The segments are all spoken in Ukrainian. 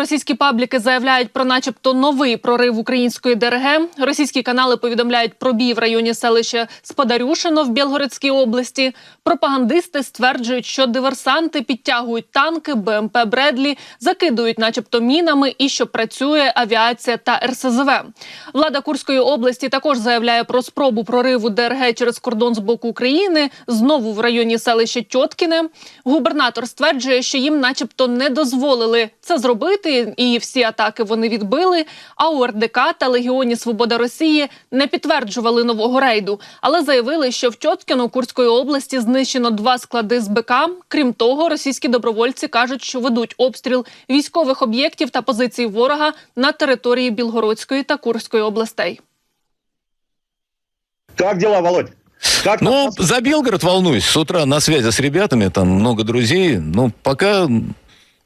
Російські пабліки заявляють про, начебто, новий прорив української ДРГ. Російські канали повідомляють про бій в районі селища Сподарюшино в Білгородській області. Пропагандисти стверджують, що диверсанти підтягують танки, БМП Бредлі, закидують, начебто, мінами, і що працює авіація та РСЗВ. Влада Курської області також заявляє про спробу прориву ДРГ через кордон з боку України. Знову в районі селища Тьоткіне. Губернатор стверджує, що їм, начебто, не дозволили це зробити, і всі атаки вони відбили. А у РДК та Легіоні Свобода Росії не підтверджували нового рейду, але заявили, що в Тьоткіно Курської області знищено два склади з БК. Крім того, російські добровольці кажуть, що ведуть обстріл військових об'єктів та позицій ворога на території Білгородської та Курської областей. Как дела, Володь? Как там? Ну, за Белгород волнуюсь. С утра на связи с ребятами, там много друзей. Ну, пока,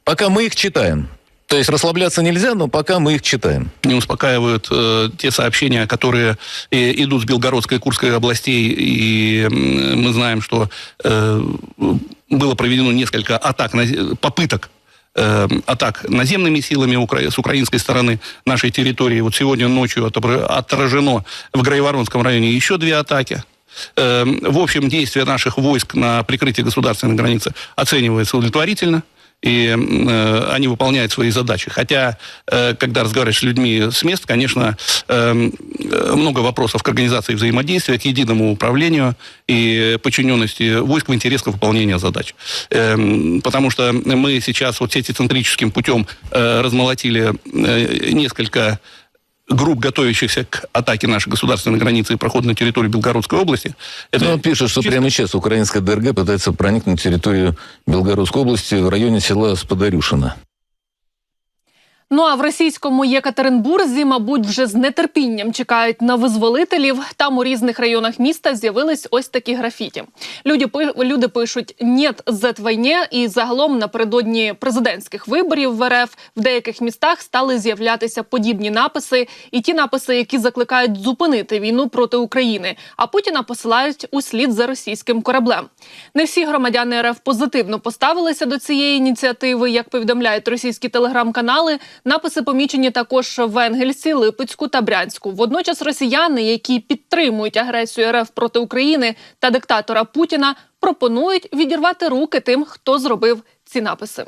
пока мы их читаем. То есть расслабляться нельзя, но пока мы их читаем. не успокаивают э, те сообщения, которые э, идут с Белгородской и Курской областей. И м, мы знаем, что э, было проведено несколько атак, на- попыток э, атак наземными силами укра- с украинской стороны нашей территории. Вот сегодня ночью отражено в Грайворонском районе еще две атаки. Э, В общем, действия наших войск на прикрытии государственной границы оцениваются удовлетворительно и э, они выполняют свои задачи. Хотя, э, когда разговариваешь с людьми с мест, конечно, эм, э, много вопросов к организации взаимодействия, к единому управлению и подчиненности войск в интересах выполнения задач. Эм, потому что мы сейчас вот сетицентрическим путем э, размолотили э, несколько групп, готовящихся к атаке нашей государственной границы и проходу на территорию Белгородской области. Это Ну, он пишет, что чисто- прямо сейчас украинская ДРГ пытается проникнуть на территорию Белгородской области в районе села Сподарюшино. Ну а в російському Єкатеринбурзі, мабуть, вже з нетерпінням чекають на визволителів. Там у різних районах міста з'явились ось такі графіті. Люди люди пишуть «Нєт зет війні» і загалом напередодні президентських виборів в РФ в деяких містах стали з'являтися подібні написи, і ті написи, які закликають зупинити війну проти України, а Путіна посилають у слід за російським кораблем. Не всі громадяни РФ позитивно поставилися до цієї ініціативи, як повідомляють російські телеграм-канали. Написи помічені також в Енгельсі, Липецьку та Брянську. Водночас росіяни, які підтримують агресію РФ проти України та диктатора Путіна, пропонують відірвати руки тим, хто зробив ці написи.